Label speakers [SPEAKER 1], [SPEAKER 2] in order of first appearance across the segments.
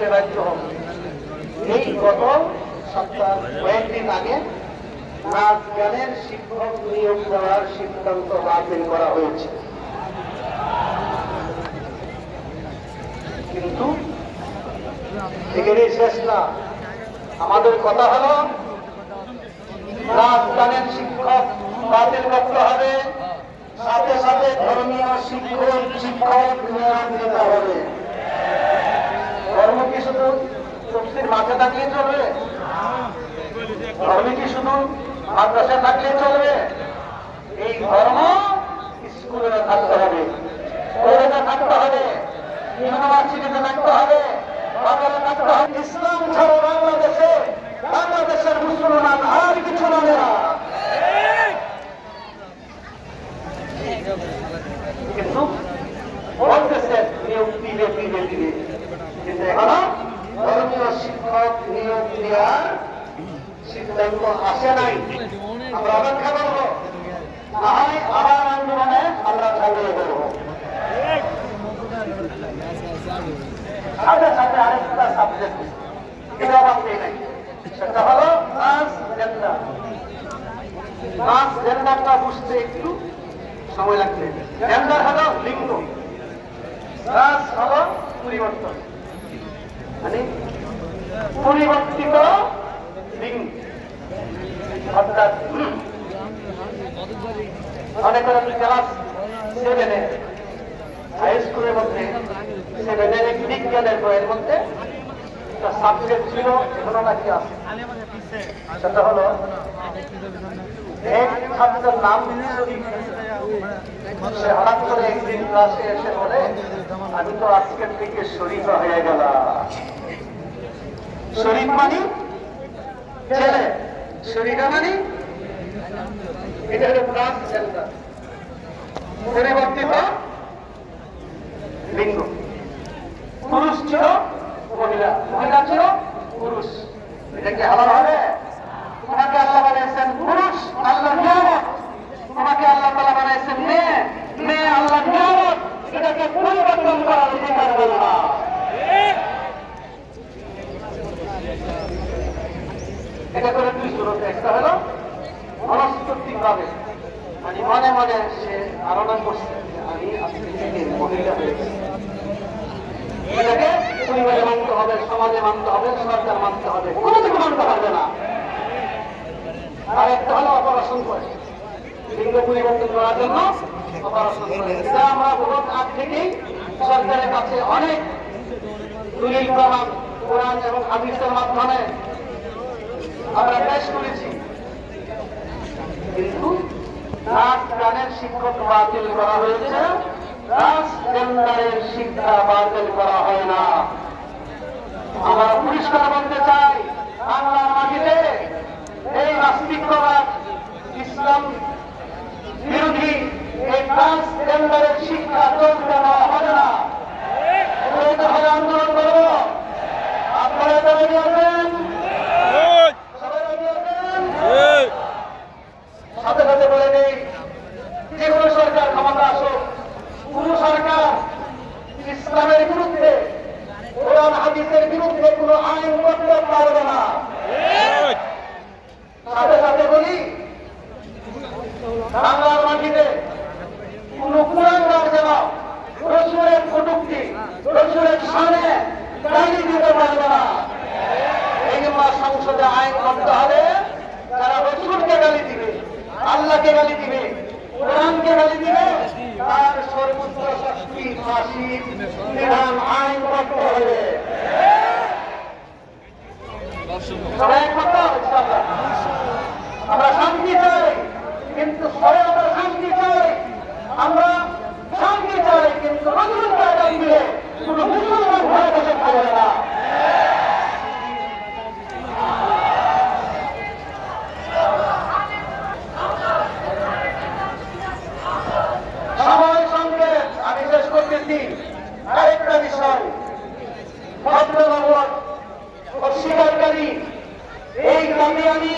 [SPEAKER 1] দিতে বাধ্য হবে। এই গত সপ্তাহ কয়েকদিন আগে নাচ গানের শিক্ষক নিয়োগ দেওয়ার সিদ্ধান্ত বাতিল করা হয়েছে। কিন্তু এখানেই শেষ না। আমাদের কথা হলো নাচ গানের শিক্ষক বাতিল করতে হবে। সাথে সাথে ধর্মীয় শিক্ষক শিক্ষক নিয়োগ দিতে হবে। ধর্ম শুধু তফসির থাকলে চলবে। ধর্ম শুধু মাদ্রাসা থাকলে চলবে? এই ধর্ম স্কুলে থাকতে হবে কলেজে থাকতে হবে, ইউনিভার্সিটিতে থাকতে হবে ইসলাম ছাড়া বাংলাদেশে, বাংলাদেশের মুসলমান আর কিছু মানে না। কিন্তু বলতেছে নিয়োগ দিবে দিবে দিবে কিন্তু এখনও ধর্মীয় শিক্ষক নিয়োগ দেওয়ার সিদ্ধান্ত আসে নাই। আমরা অপেক্ষা করব। হয় আবার আন্দোলনে আমরা ঝাঁপিয়ে করব সাথে সাথে আরেকটা সাবজেক্ট এটা বাদ নাই। সেটা হলো ট্রান্সজেন্ডার ট্রান্সজেন্ডারটা বুঝতে একটু সময় লাগবে। জেন্ডার হলো লিঙ্গ। ট্রান্স হলো পরিবর্তন। মানে পরিবর্তিত লিঙ্গ। অর্থাৎ মনে করেন ক্লাস সেভেনে হাই স্কুলের মধ্যে সেভেনের বিজ্ঞানের বইয়ের মধ্যে একটা সাবজেক্ট ছিল এখনও নাকি আছে? সেটা হলো, এক ছাত্রের নাম। সে হঠাৎ করে একদিন ক্লাসে এসে বলে, আমি তো আজকের থেকে শরীফ হয়ে গেলাম। শরীফ মানে? ছেলে। শরীফা মানে? এটা হলো ট্রান্সজেন্ডার পরিবর্তিত লিঙ্গ। পুরুষ ছিল, মহিলা। মহিলা ছিল, পুরুষ। এটা কি হালাল হবে? তোমাকে আল্লাহ বানিয়েছেন পুরুষ আল্লাহ নিয়ামত তোমাকে আল্লাহ তালা বানিয়েছেন মেয়ে মেয়ে আল্লাহ নিয়ামত এটাকে পরিবর্তন করার অধিকার বল না এটা করে দুই সুরত একটা হলো মনস্তাত্ত্বিক ভাবে মানে মনে মনে সে ধারণা করছে যে আমি আজকে থেকে মহিলা হয়ে গেছি এটাকে পরিবারে মানতে হবে সমাজে মানতে হবে সরকার মানতে হবে কোনো দিকে মানতে পারবে না আর একটা হলো অপারেশন করে লিঙ্গ পরিবর্তন করার জন্য আমরা থেকেই সরকারের কাছে অনেক দলিল প্রমাণ কোরআন এবং হাদিসের মাধ্যমে আমরা পেশ করেছি কিন্তু শিক্ষক বাতিল করা হয়েছে শিক্ষা করা হয় না আমরা পরিষ্কার বলতে চাই বাংলার মাটিতে এই নাস্তিকবাদ ইসলাম বিরোধী এই ট্রান্সজেন্ডারের শিক্ষা চলতে দেওয়া হবে না এটা হলে আন্দোলন করব আপনারা এটা রেডি আছেন সবাই রেডি আছেন সাথে সাথে বলে নেই যে কোনো সরকার ক্ষমতা আসুক কোন সরকার ইসলামের বিরুদ্ধে কোরআন হাদিসের বিরুদ্ধে কোনো আইন করতে পারবে না সাথে সাথে বলি বাংলার মাটিতে কোন কুরাঙ্গার যেন রসুলের কটুক্তি রসুলের সামনে গালি দিতে পারবে না এই জন্য সংসদে আইন করতে হবে তারা রসুলকে গালি দিবে আল্লাহকে গালি দিবে কোরআনকে গালি দিবে তার সর্বোচ্চ শাস্তি ফাঁসি বিধান আইন করতে হবে সবাই একমত তো? ইনশাআল্লাহ। আমরা শান্তি চাই কিন্তু সবাই আমরা শান্তি চাই আমরা শান্তি চাই কিন্তু রসুলকে আগাম দিলে কোনো মুসলমান ঘরে বসে থাকবে না সময় সঙ্গে আমি শেষ করতেছি আরেকটা বিষয় ভদ্রনগর অস্বীকারী গ্রামে আমি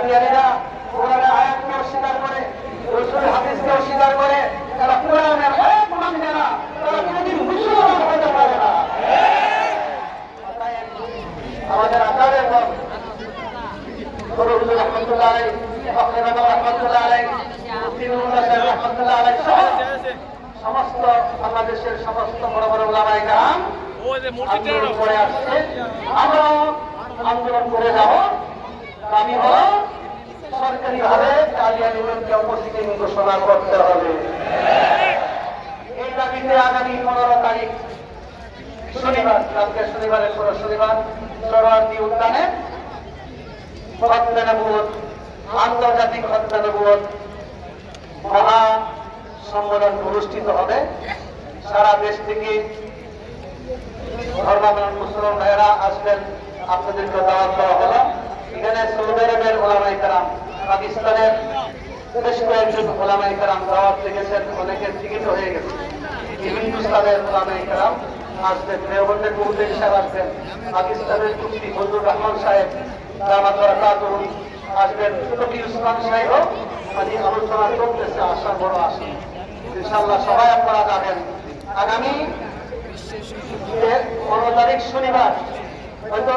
[SPEAKER 1] কাদিয়ানিরা করে রসুল করে তারা কোরআনের আয়াত মানবে না তারা
[SPEAKER 2] কোনোদিন মুসলমান হতে
[SPEAKER 1] পারে না। আমাদের আকারের লোক ফরুজুল রহমতুল্লাহ আলাই ফখরে বাবা রহমতুল্লাহ আলাই মুফতিউল্লাহ সাহেব রহমতুল্লাহ আলাই সমস্ত বাংলাদেশের সমস্ত বড় বড় ওলামায়ে কারাম আমরা ঘোষণা করতে হবে। এই দাবিতে আগামী পনেরো তারিখ সম্মেলন অনুষ্ঠিত হবে। সারা দেশ থেকে ধর্মাবলম্বী মুসলমান আসবেন, আপনাদেরকে দাওয়াত দেওয়া হলো। এখানে সৌদি আরবের ওলামাই কালাম পাকিস্তানের বেশ কয়েকজন ওলামাই কালাম দাওয়াত রেখেছেন অনেকের টিকিট হয়ে গেছে। হিন্দুস্তানের ওলামাই কালাম আসবেন দেওবন্দের মুহুদ্দিন সাহেব আসবেন পাকিস্তানের মুফতি ফজলুর রহমান সাহেব দামাত বরাকাতুহু আসবেন ফকি উসমান সাহেবও মানে আলোচনা চলতেছে, আশা বড় আশা। ইনশাআল্লাহ সবাই আপনারা যাবেন। আগামী পনেরো তারিখ শনিবার, হয়তো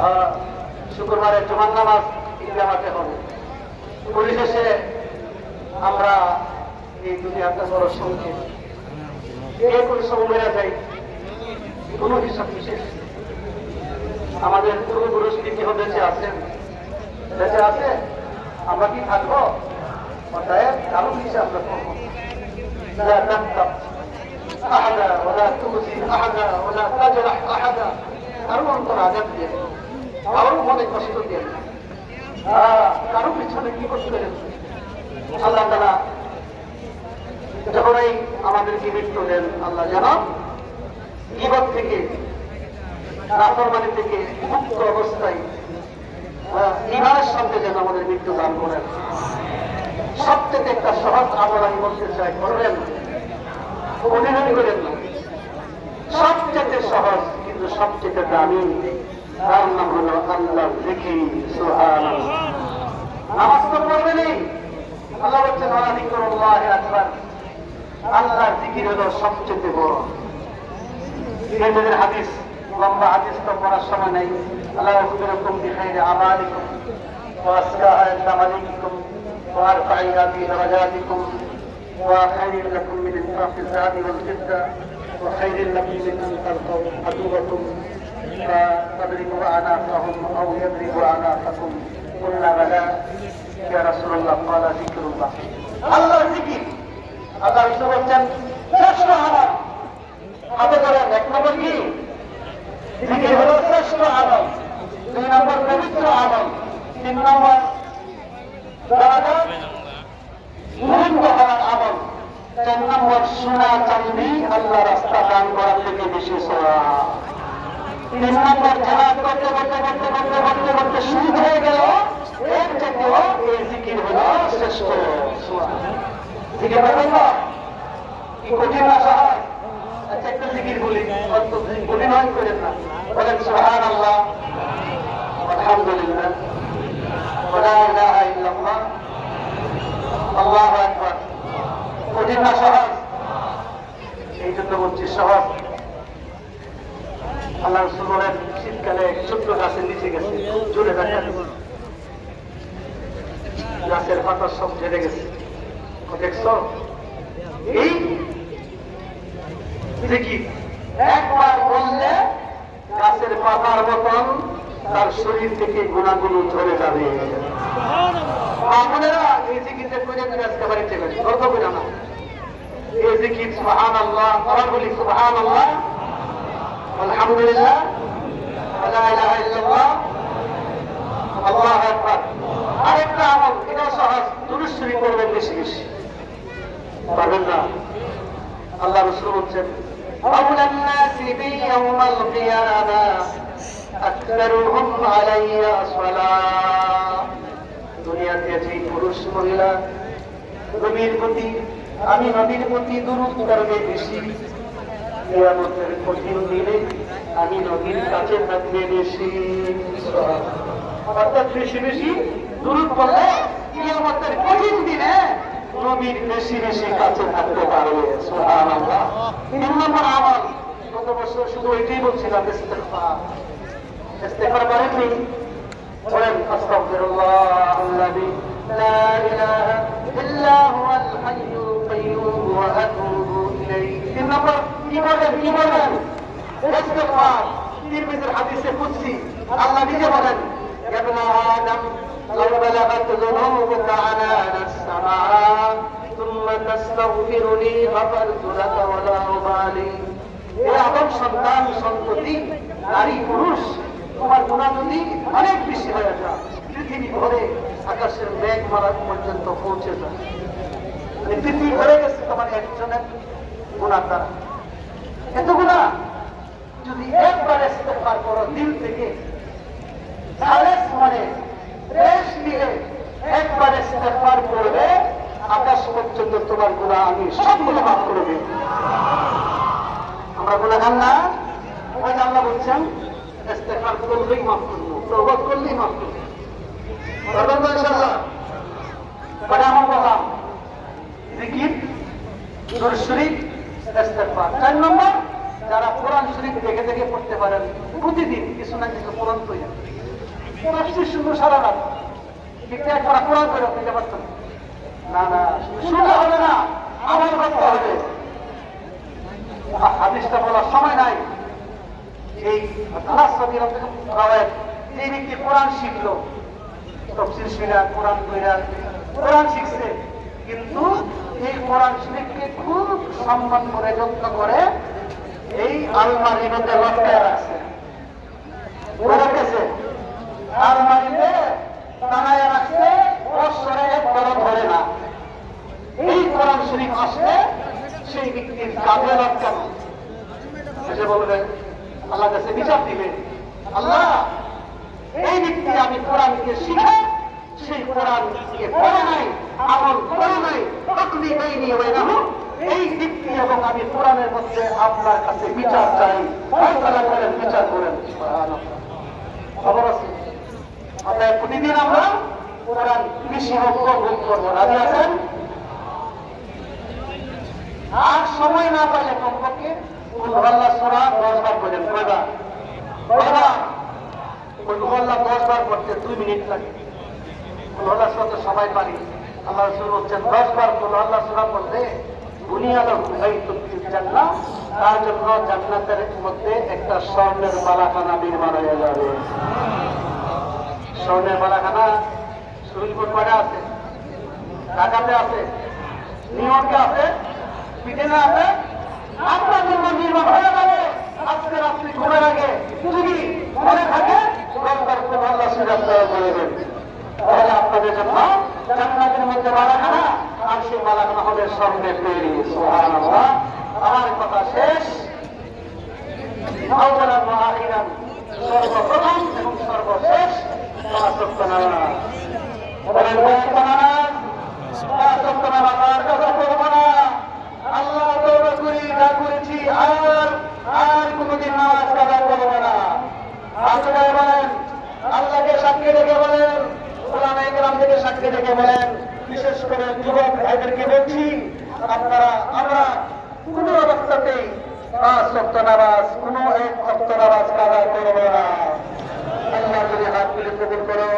[SPEAKER 1] আহ, শুক্রবারে জমান নামাজ ইনকামাতে হবে পরিশেষে আমরা এই দুনিয়াটা বড় সংক্ষেপ এই কোন সময় মেরা যায় কোনো হিসাব বিশেষ আমাদের পূর্বপুরুষ কি কেউ বেঁচে আছেন বেঁচে আছে আমরা কি থাকবো অতএব কারো হিসাব আমরা করবো لا تغتب أحدا ولا تؤذي أحدا ولا تجرح أحدا কারও অন্তর আঘাত দিয়ে কারও মনে কষ্ট দিয়ে কারও পিছনে কি পেরেছে আল্লাহ তালা যখনই আমাদেরকে মৃত্যু দেন, আল্লাহ যেন জীবন থেকে, নাফরমানি থেকে মুক্ত অবস্থায় ইমানের সঙ্গে যেন আমাদের মৃত্যু দান করেন। সবথেকে একটা সহজ আমরা আমি বলতে চাই করবেন অভিনয় করেন না। সবচেয়ে দামি তার নাম হলো আল্লাহ দেখি সোহান নামাজ তো পড়বেনই আল্লাহ বলছেন আল্লাহ আকবার আল্লাহর জিকির হলো সবচেয়ে বড় নিজেদের হাদিস লম্বা হাদিস তো পড়ার সময় নেই আল্লাহ أخبركم بخير أعمالكم وأزكاها عند مليككم وأرفعها في درجاتكم وخير لكم من إنفاق الذهب والفضة وخير لكم من أن تلقوا عدوكم فتضربوا أعناقهم أو يضربوا أعناقكم قلنا بلى يا رسول الله قال ذكر الله الله ذكر আল্লাহ বিষ্ণু বলছেন শ্রেষ্ঠ আমল হাতে করেন এক নম্বর কি জিকির হলো শ্রেষ্ঠ আমল দুই নম্বর পবিত্র আমল তিন নম্বর দরাজা মুহিত হওয়ার আমল চার নম্বর সোনা চাঁদনি আল্লাহ রাস্তা দান করার থেকে বেশি সোয়া তিন নম্বর জেহাদ করতে করতে করতে করতে করতে করতে শুরু হয়ে গেল এর থেকেও এই জিকির হলো শ্রেষ্ঠ সোয়া জিকির বলবেন না কি কঠিন না সহজ আচ্ছা একটা জিকির বলি অত কঠিন হয় করেন না বলেন সুবহান আল্লাহ আলহামদুলিল্লাহ ولا اله الا الله الله আকবার কঠিন না সহজ? এই জন্য বলছি সহজ। আল্লাহ রসুল বলেন শীতকালে ছোট্ট গাছের নিচে গেছে জোরে দেখা গাছের পাতা সব ঝেড়ে গেছে। দেখছ এই দেখি একবার বললে গাছের পাতার মতন তার শরীর থেকে গুণাগুলো ঝরে যাবে। আপনারা এই করে আজকে বাড়িতে গেছে। গল্প করে না আল্লাহ আবার বলি সুবহান আল্লাহ আলহামদুলিল্লাহ লা ইলাহা ইল্লাল্লাহ আল্লাহু আকবার আরেকটা আমল এটা সহজ দুরুশ্বরী করবেন বেশি বেশি পারবেন না আল্লাহ রসুল বলছেন أولى الناس بي يوم القيامة أكثرهم علي صلاة দুনিয়াতে যে পুরুষ মহিলা নবীর প্রতি, আমি নবীর প্রতি দূরত করবে বেশি। কিয়ামতের কঠিন দিনে আমি নবীর কাছে থাকবে বেশি। অর্থাৎ বেশি বেশি দূরত করলে কিয়ামতের কঠিন দিনে নবীর বেশি বেশি কাছে থাকতে পারবে। তিন নম্বর আমল। গত বছর শুধু এটাই বলছিলাম ইস্তেগফার করেননি? বলেন, আস্তাগফিরুল্লাহ আল্লাযী লা ইলাহা ইল্লা হুয়াল হাইয়ুল কাইয়্যুম ওয়া আতুবু ইলাইহি তিন নম্বর কি বলেন কি বলেন ইস্তেগফার তিরমিজির হাদিসে কুদসি আল্লাহ নিজে বলেন ইয়া ইবনে আদম لو بلغت ذنوبك عنان السماء ثم تستغفرني غفرت لك ولا أبالي এ আদম সন্তান সন্ততি নারী পুরুষ তোমার গুণা যদি অনেক বেশি হয়ে যায় পৃথিবী ভরে আকাশের মেঘ মারা পর্যন্ত পৌঁছে যায়। মানে পৃথিবী ভরে গেছে তোমার একজনের গুণার দ্বারা। এত গুণা যদি একবার ইস্তেগফার করো দিল থেকে খালেস মনে রেশ নিয়ে একবার ইস্তেগফার করবে, আকাশ পর্যন্ত তোমার গুণা আমি সবগুলো মাফ করে দেব। আমরা গুণাগান না? যে আল্লাহ বলছেন ইস্তেগফার করলেই মাফ করব, তওবা করলেই মাফ করব। আমার যারা কোরআন শরীফ দেখে দেখে পড়তে পারেন, প্রতিদিন কিছু না কিছু কোরআন তৈরি শুধু সারা রাত। কিন্তু একবার কোরআন করে দিতে পারতেন না না শুনলে হবে না আমল করতে হবে। হাদিসটা বলার সময় নাই। এই রাদিয়াল্লাহু এই ব্যক্তি কোরআন শিখলো। তফসির শিরা, কোরআন কইরা কোরআন শিখছে। কিন্তু এই কোরআন শরীফকে খুব সম্মান করে, যত্ন করে এই আলমারির লটকায় রাখছে। সেই ব্যক্তির আল্লাহ কাছে বিচার দিবে। আল্লাহ এই ব্যক্তি আমি কোরআনকে শিখে, সেই কোরআনকে পড়ে নাই, আমল করে নাই তখনই এই নিয়ে হয় না এই ব্যক্তি এবং আমি কোরআনের মধ্যে আপনার কাছে বিচার চাই। ফয়সালা করেন, বিচার করেন। খবর আছে? অতএব প্রতিদিন আমরা কোরআন কৃষি হোক ভোগ করব রাজি আছেন? আর সময় না পাইলে কমপক্ষে উল্লাহ সুরা দশ বার কয়বার? কয়বার? উল্লাহ দশ বার করতে দুই মিনিট লাগে। সুরা তো সবাই পারি আল্লাহ রসুল বলছেন দশ বার উল্লাহ সুরা করলে তার জন্য জান্নাতের মধ্যে একটা স্বর্ণের মালাখানা নির্মাণ হয়ে যাবে। স্বর্ণের মালাখানা সুরিলপুর কয়টা আছে? ঢাকাতে আছে, নিউ ইয়র্কে আছে, ব্রিটেনে আছে। আপনার জন্য নির্মাণ হয়ে যাবে। আজকে রাত্রি ঘুমের আগে। থাকে আর সেই তৈরি সর্বশেষ। কথা করব না। আল্লাহ করেছি আর আর কোনোদিন নামাজ কাজা আসলে বলেন আল্লাহকে সাক্ষী রেখে বলেন থেকে সাক্ষী রেখে বলেন বিশেষ করে যুবক ভাইদেরকে বলছি আপনারা আমরা কোনো অবস্থাতেই পাঁচ ওয়াক্ত নামাজ কোনো এক ওয়াক্ত নামাজ করব না। আল্লাহ যদি হাত তুলে কবুল করো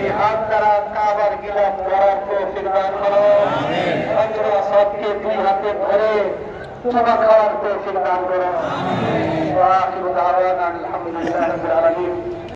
[SPEAKER 1] এই হাত দ্বারা কাবার গিলাফ করার তৌফিক দান করো। অন্তর সবকে দুই হাতে ধরে سنما كوار توفيق دعونا وآخر دعوانا الحمد لله رب العالمين.